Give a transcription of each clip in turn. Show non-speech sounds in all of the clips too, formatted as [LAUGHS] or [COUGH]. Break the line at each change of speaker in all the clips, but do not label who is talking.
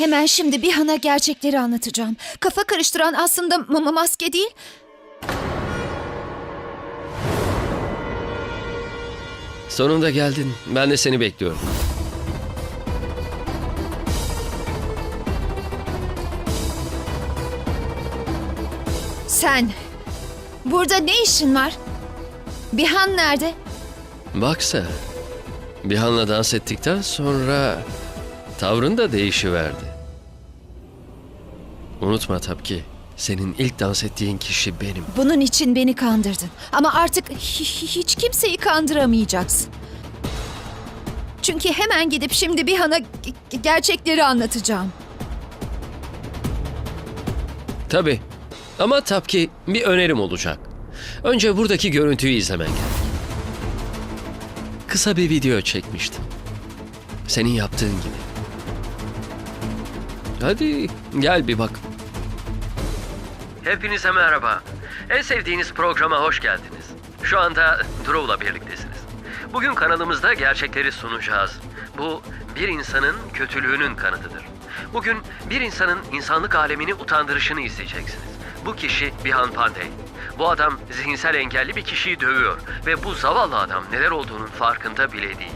Hemen şimdi Bihan'a gerçekleri anlatacağım. Kafa karıştıran aslında mama maske değil.
Sonunda geldin. Ben de seni bekliyorum.
Sen. Burada ne işin var? Bihan nerede?
Baksa. Bihan'la dans ettikten sonra tavrın da değişiverdi. Unutma tabii ki senin ilk dans ettiğin kişi benim.
Bunun için beni kandırdın. Ama artık hi- hi- hiç kimseyi kandıramayacaksın. Çünkü hemen gidip şimdi Bihan'a ge- ge- gerçekleri anlatacağım.
Tabii. Ama tabii ki bir önerim olacak. Önce buradaki görüntüyü izlemen gerek. Kısa bir video çekmiştim. Senin yaptığın gibi. Hadi gel bir bak. Hepinize merhaba. En sevdiğiniz programa hoş geldiniz. Şu anda Drew'la birliktesiniz. Bugün kanalımızda gerçekleri sunacağız. Bu bir insanın kötülüğünün kanıtıdır. Bugün bir insanın insanlık alemini utandırışını izleyeceksiniz. Bu kişi Bihan Pandey. Bu adam zihinsel engelli bir kişiyi dövüyor ve bu zavallı adam neler olduğunun farkında bile değil.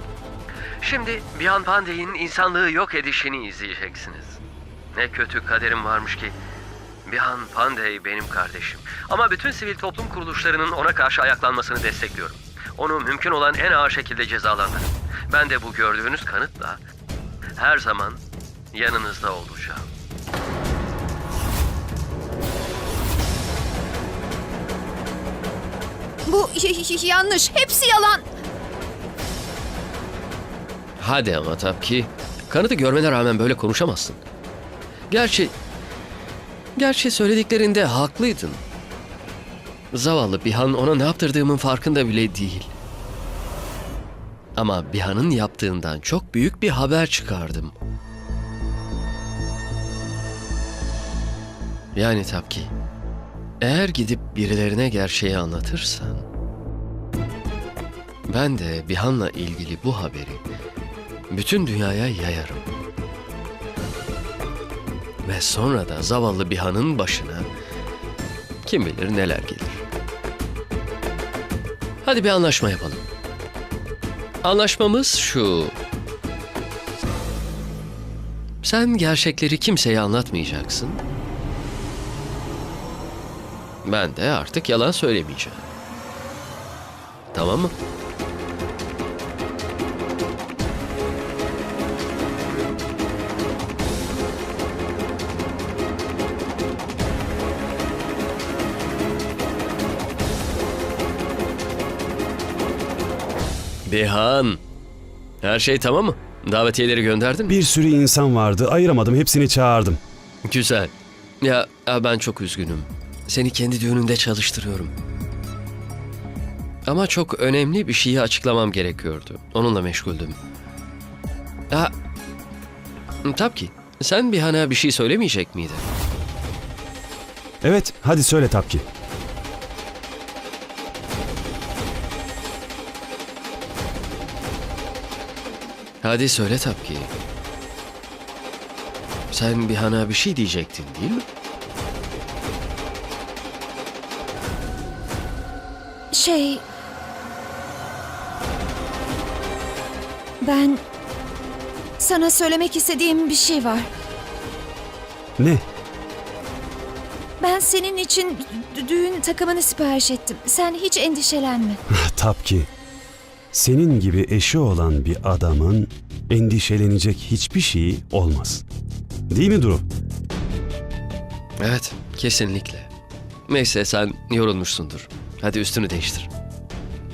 Şimdi Bihan Pandey'in insanlığı yok edişini izleyeceksiniz. Ne kötü kaderim varmış ki. Bihan Pandey benim kardeşim. Ama bütün sivil toplum kuruluşlarının ona karşı ayaklanmasını destekliyorum. Onu mümkün olan en ağır şekilde cezalandırın. Ben de bu gördüğünüz kanıtla her zaman yanınızda olacağım.
Bu yanlış. Hepsi yalan.
Hadi ama tabii ki. Kanıtı görmene rağmen böyle konuşamazsın. Gerçi... Gerçi söylediklerinde haklıydın. Zavallı Bihan ona ne yaptırdığımın farkında bile değil. Ama Bihan'ın yaptığından çok büyük bir haber çıkardım. Yani tabii ki. Eğer gidip birilerine gerçeği anlatırsan... Ben de Bihan'la ilgili bu haberi bütün dünyaya yayarım. Ve sonra da zavallı Bihan'ın başına kim bilir neler gelir. Hadi bir anlaşma yapalım. Anlaşmamız şu. Sen gerçekleri kimseye anlatmayacaksın. Ben de artık yalan söylemeyeceğim. Tamam mı? Bihan. Her şey tamam mı? Davetiyeleri gönderdin mi?
Bir sürü insan vardı. Ayıramadım. Hepsini çağırdım.
Güzel. Ya, ben çok üzgünüm. Seni kendi düğününde çalıştırıyorum. Ama çok önemli bir şeyi açıklamam gerekiyordu. Onunla meşguldüm. Ha, tabii ki. Sen Bihan'a bir şey söylemeyecek miydin?
Evet, hadi söyle Tapki.
Hadi söyle tabii ki. Sen Bihan'a bir şey diyecektin değil mi?
Şey... Ben... Sana söylemek istediğim bir şey var.
Ne?
Ben senin için dü- düğün takımını sipariş ettim. Sen hiç endişelenme. [LAUGHS]
Tapki. Senin gibi eşi olan bir adamın endişelenecek hiçbir şeyi olmaz. Değil mi Duru?
Evet, kesinlikle. Neyse sen yorulmuşsundur. Hadi üstünü değiştir.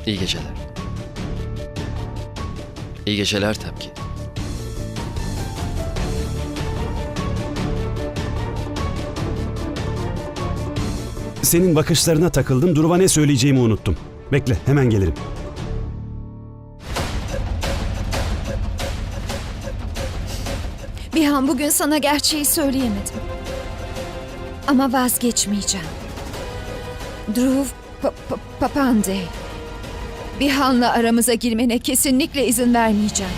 İyi geceler. İyi geceler tabii ki.
Senin bakışlarına takıldım. Duru'ma ne söyleyeceğimi unuttum. Bekle, hemen gelirim.
Bihan bugün sana gerçeği söyleyemedim. Ama vazgeçmeyeceğim. Dhruv Pa- Pa- Papande. Aramıza girmene kesinlikle izin vermeyeceğim.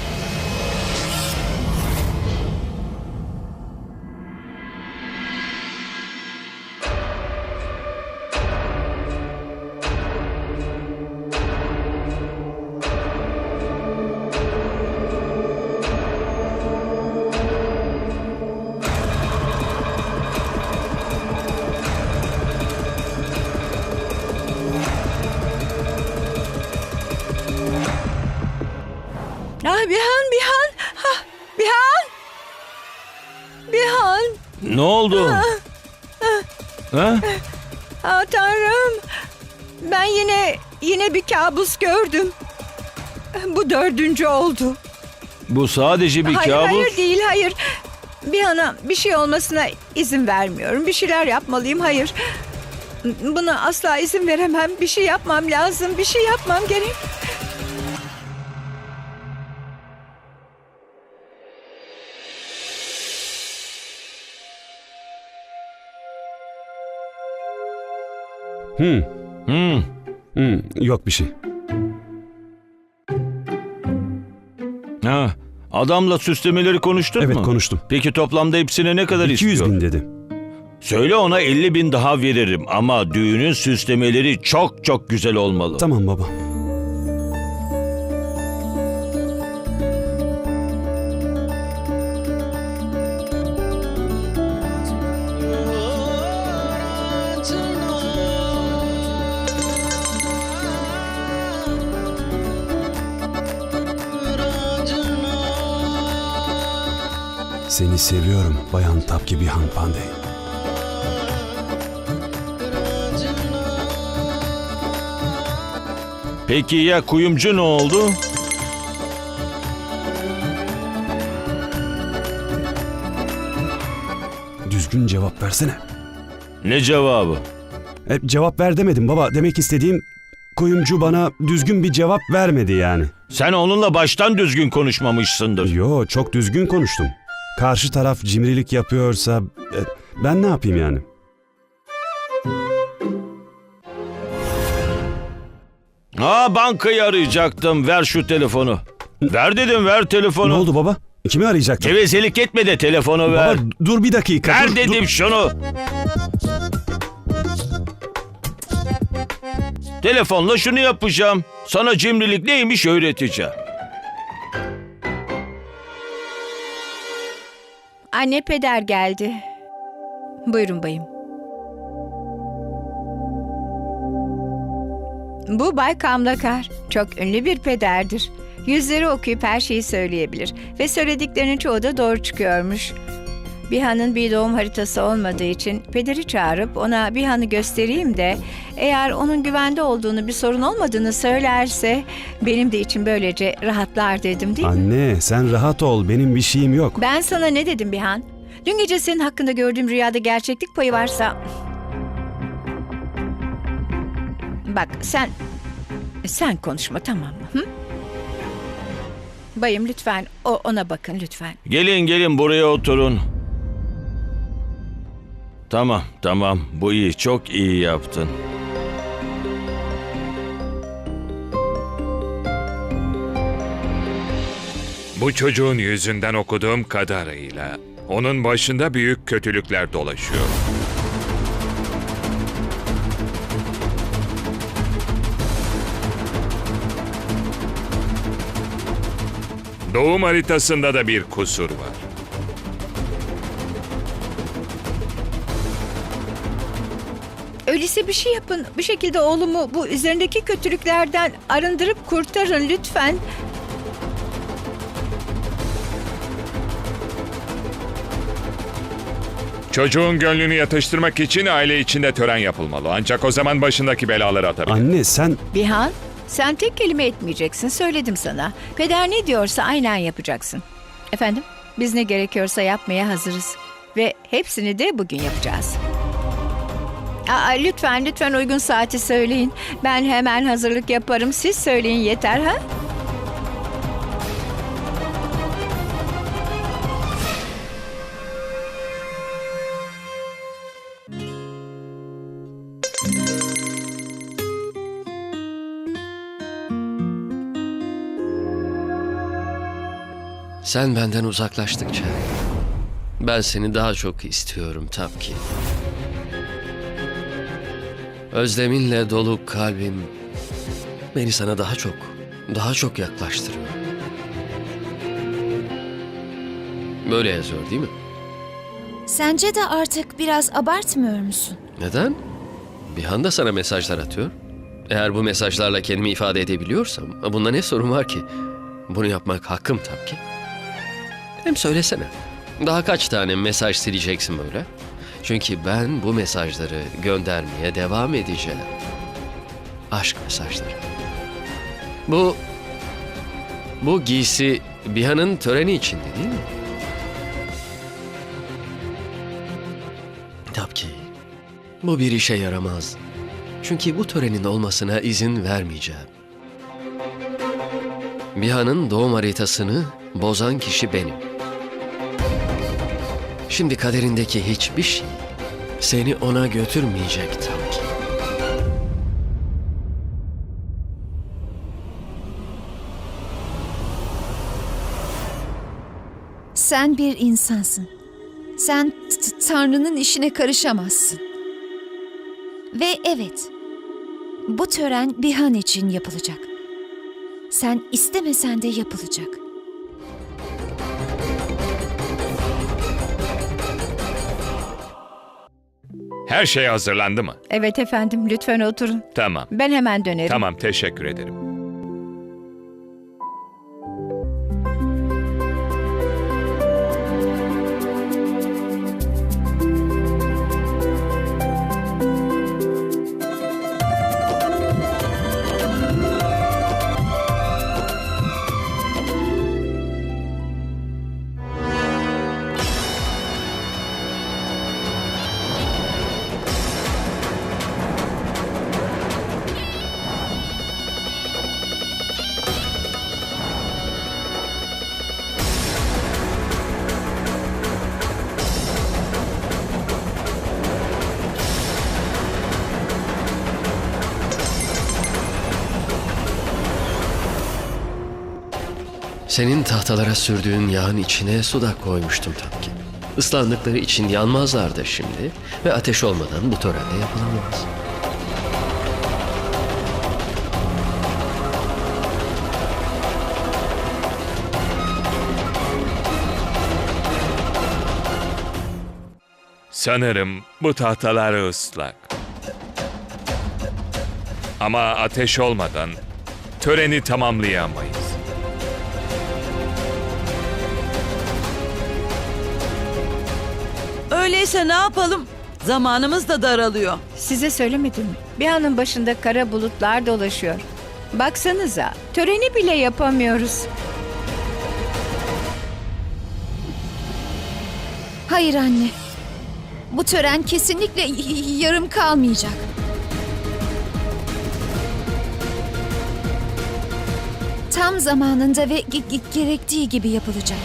Ha?
Aa, Tanrım. Ben yine yine bir kabus gördüm. Bu dördüncü oldu.
Bu sadece bir
hayır
kabus.
hayır değil hayır. Bir ana bir şey olmasına izin vermiyorum. Bir şeyler yapmalıyım hayır. Buna asla izin veremem. Bir şey yapmam lazım. Bir şey yapmam gerek.
Hmm,
Hmm.
hmm, yok bir şey.
Ha. Adamla süslemeleri konuştun
Evet
mu?
konuştum.
Peki toplamda hepsine ne kadar
200
istiyor?
bin dedi.
Söyle ona 50 bin daha veririm ama düğünün süslemeleri çok çok güzel olmalı.
Tamam baba. Seni seviyorum Bayan Tapki Bihan Pandey.
Peki ya kuyumcu ne oldu?
Düzgün cevap versene.
Ne cevabı?
E, cevap ver demedim baba. Demek istediğim kuyumcu bana düzgün bir cevap vermedi yani.
Sen onunla baştan düzgün konuşmamışsındır.
Yo çok düzgün konuştum. Karşı taraf cimrilik yapıyorsa e, ben ne yapayım yani?
Ha bankayı arayacaktım. Ver şu telefonu. Ver dedim ver telefonu.
Ne oldu baba? Kimi arayacaktın?
Gevezelik etme de telefonu ver.
Baba dur bir dakika.
ver
dur,
dedim
dur.
şunu. Telefonla şunu yapacağım. Sana cimrilik neymiş öğreteceğim.
Anne peder geldi. Buyurun bayım. Bu Bay Kamlakar. Çok ünlü bir pederdir. Yüzleri okuyup her şeyi söyleyebilir. Ve söylediklerinin çoğu da doğru çıkıyormuş. Bihan'ın bir doğum haritası olmadığı için pederi çağırıp ona Bihan'ı göstereyim de eğer onun güvende olduğunu bir sorun olmadığını söylerse benim de için böylece rahatlar dedim değil mi?
Anne sen rahat ol. Benim bir şeyim yok.
Ben sana ne dedim Bihan? Dün gece senin hakkında gördüğüm rüyada gerçeklik payı varsa... Bak sen... Sen konuşma tamam mı? Hı? Bayım lütfen o ona bakın lütfen.
Gelin gelin buraya oturun. Tamam tamam bu iyi çok iyi yaptın.
Bu çocuğun yüzünden okuduğum kadarıyla onun başında büyük kötülükler dolaşıyor. Doğum haritasında da bir kusur var.
Öyleyse bir şey yapın. Bir şekilde oğlumu bu üzerindeki kötülüklerden arındırıp kurtarın lütfen.
Çocuğun gönlünü yatıştırmak için aile içinde tören yapılmalı. Ancak o zaman başındaki belaları atabilir.
Anne sen
Bihan sen tek kelime etmeyeceksin söyledim sana. Peder ne diyorsa aynen yapacaksın. Efendim biz ne gerekiyorsa yapmaya hazırız. Ve hepsini de bugün yapacağız. Aa, lütfen lütfen uygun saati söyleyin. Ben hemen hazırlık yaparım. Siz söyleyin yeter ha?
Sen benden uzaklaştıkça ben seni daha çok istiyorum tabii ki. Özleminle dolu kalbim beni sana daha çok, daha çok yaklaştırıyor. Böyle yazıyor değil mi?
Sence de artık biraz abartmıyor musun?
Neden? Bir anda sana mesajlar atıyor. Eğer bu mesajlarla kendimi ifade edebiliyorsam bunda ne sorun var ki? Bunu yapmak hakkım tabii ki. Hem söylesene. Daha kaç tane mesaj sileceksin böyle? Çünkü ben bu mesajları göndermeye devam edeceğim. Aşk mesajları. Bu... Bu giysi Biha'nın töreni içinde değil mi? Tabii ki. Bu bir işe yaramaz. Çünkü bu törenin olmasına izin vermeyeceğim. Biha'nın doğum haritasını bozan kişi benim. Şimdi kaderindeki hiçbir şey seni ona götürmeyecek ki.
Sen bir insansın. Sen Tanrı'nın işine karışamazsın. Ve evet, bu tören bir han için yapılacak. Sen istemesen de yapılacak.
Her şey hazırlandı mı?
Evet efendim lütfen oturun.
Tamam.
Ben hemen dönerim.
Tamam, teşekkür ederim.
Senin tahtalara sürdüğün yağın içine su da koymuştum tabii ki. Islandıkları için yanmazlardı şimdi ve ateş olmadan bu törende yapılamaz.
Sanırım bu tahtalar ıslak. Ama ateş olmadan töreni tamamlayamayız.
Öyleyse ne yapalım? Zamanımız da daralıyor.
Size söylemedim mi? Bir anın başında kara bulutlar dolaşıyor. Baksanıza töreni bile yapamıyoruz.
Hayır anne. Bu tören kesinlikle yarım kalmayacak. Tam zamanında ve ge- ge- gerektiği gibi yapılacak.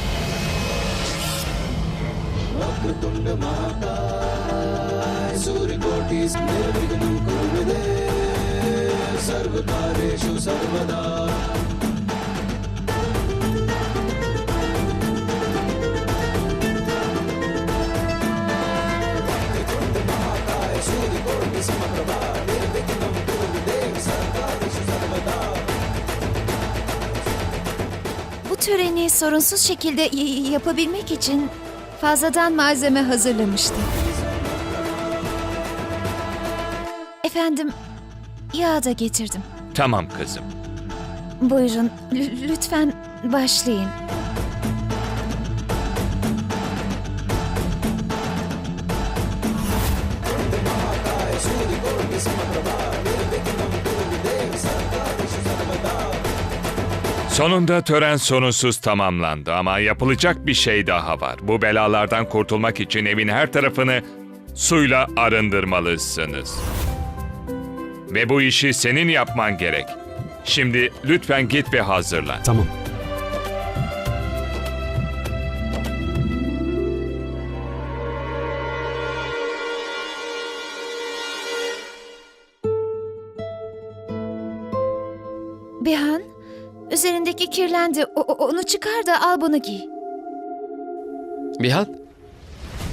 Bu töreni sorunsuz şekilde yapabilmek için fazladan malzeme hazırlamıştım. Efendim, yağ da getirdim.
Tamam kızım.
Buyurun, lü- lütfen başlayın.
Sonunda tören sorunsuz tamamlandı ama yapılacak bir şey daha var. Bu belalardan kurtulmak için evin her tarafını suyla arındırmalısınız. Ve bu işi senin yapman gerek. Şimdi lütfen git ve hazırlan.
Tamam.
Kirlendi. O- onu çıkar da al bunu giy.
Bihan,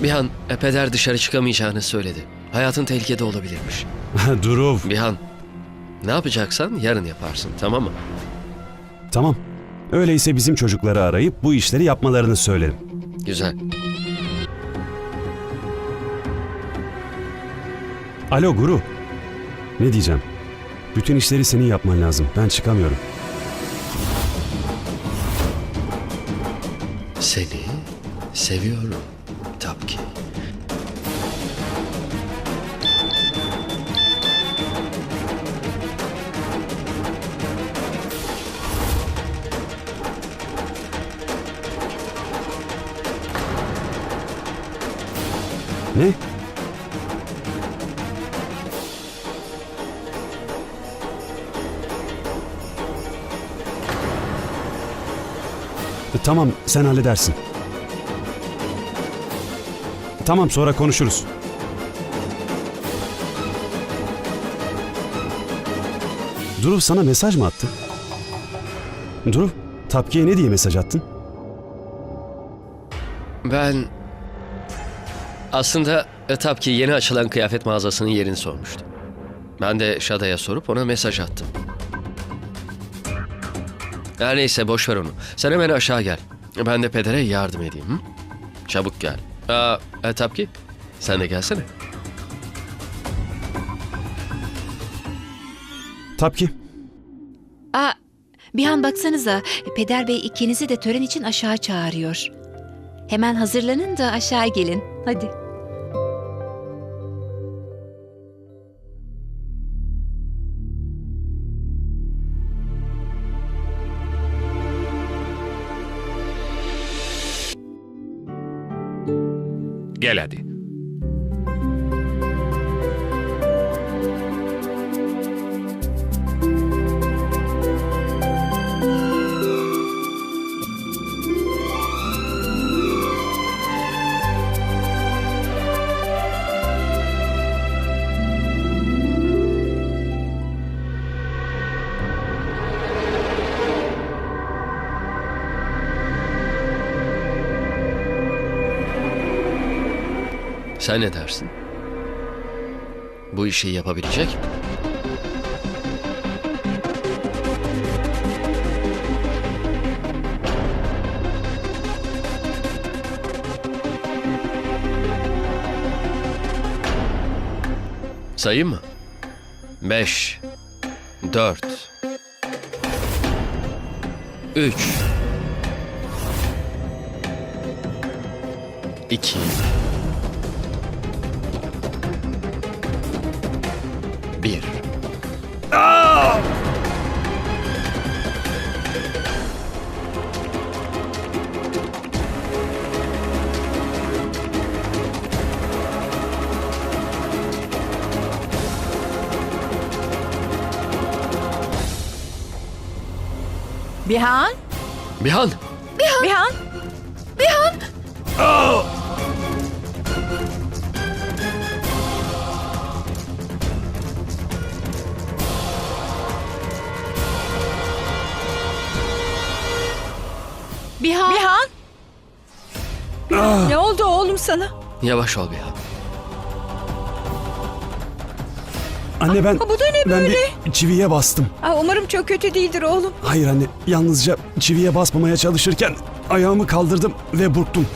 Bihan, peder dışarı çıkamayacağını söyledi. Hayatın tehlikede olabilirmiş. [LAUGHS]
Duruv.
Bihan, ne yapacaksan yarın yaparsın, tamam mı?
Tamam. Öyleyse bizim çocukları arayıp bu işleri yapmalarını söylerim.
Güzel.
Alo Guru. Ne diyeceğim? Bütün işleri senin yapman lazım. Ben çıkamıyorum.
Seviyorum Tapki.
Ne? E, Tamam, sen halledersin. Tamam, sonra konuşuruz. Durup sana mesaj mı attı? Durup, Tapki'ye ne diye mesaj attın?
Ben aslında Tapki yeni açılan kıyafet mağazasının yerini sormuştum. Ben de Şada'ya sorup ona mesaj attım. Her neyse boş ver onu. Sen hemen aşağı gel. Ben de pedere yardım edeyim. Hı? Çabuk gel. Aa, e, Tapki sen de gelsene.
Tapki,
Aa, bir an baksanıza. Peder Bey ikinizi de tören için aşağı çağırıyor. Hemen hazırlanın da aşağı gelin. Hadi.
Gel hadi.
Sen ne dersin? Bu işi yapabilecek mi? Sayayım mı? Beş, dört, üç, iki,
Bihan?
Bihan!
Bihan?
Bihan.
Ne oldu oğlum sana?
Yavaş ol Bihan.
anne ben...
bu da ne
ben
böyle?
bir çiviye bastım.
Aa, umarım çok kötü değildir oğlum.
Hayır anne, yalnızca çiviye basmamaya çalışırken ayağımı kaldırdım ve burktum.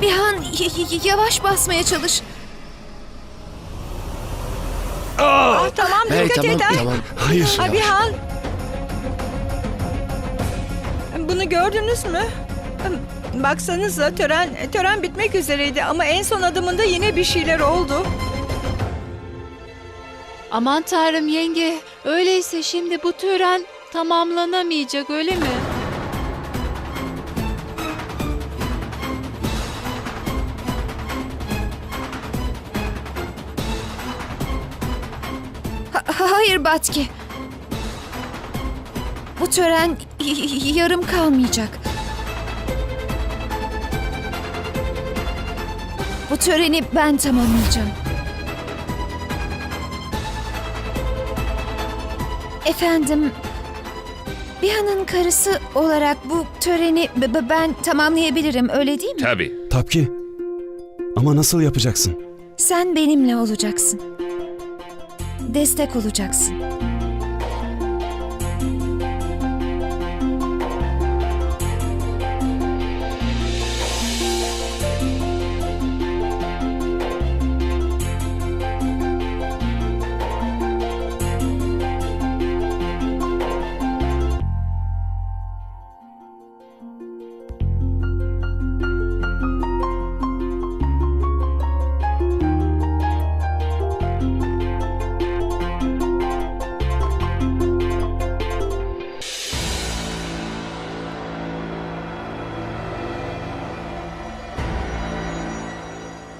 Bihan y- y- yavaş basmaya çalış.
Aa, tamam
Hey
dikkat
tamam
et.
tamam.
Hayır.
Aa,
Yavaş.
Bihan. Bunu gördünüz mü? Baksanıza tören tören bitmek üzereydi ama en son adımında yine bir şeyler oldu.
Aman tanrım yenge. Öyleyse şimdi bu tören tamamlanamayacak öyle mi?
Ha- hayır Batki. Bu tören y- y- yarım kalmayacak. Bu töreni ben tamamlayacağım. Efendim, Bihan'ın karısı olarak bu töreni ben tamamlayabilirim öyle değil mi?
Tabii.
Tapki. Ama nasıl yapacaksın?
Sen benimle olacaksın. Destek olacaksın.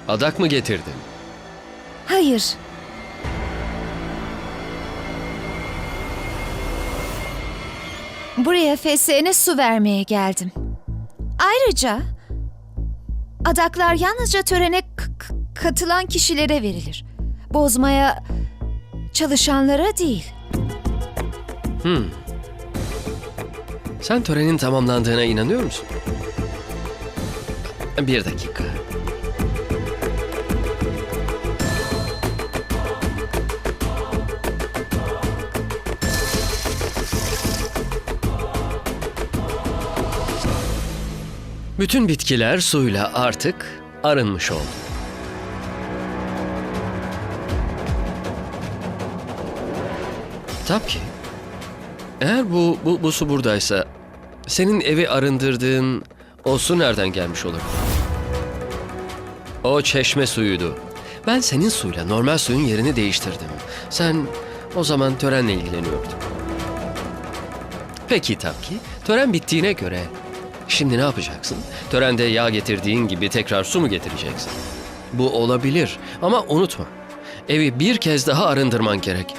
Adak mı getirdin?
Hayır. Buraya fesleğene su vermeye geldim. Ayrıca adaklar yalnızca törene katılan kişilere verilir. Bozmaya çalışanlara değil.
Sen törenin tamamlandığına inanıyor musun? Bir dakika. Bütün bitkiler suyla artık arınmış oldu. Tabii ki. Eğer bu, bu, bu su buradaysa senin evi arındırdığın o su nereden gelmiş olur? O çeşme suyuydu. Ben senin suyla normal suyun yerini değiştirdim. Sen o zaman törenle ilgileniyordun. Peki tabii tören bittiğine göre şimdi ne yapacaksın? Törende yağ getirdiğin gibi tekrar su mu getireceksin? Bu olabilir ama unutma. Evi bir kez daha arındırman gerek.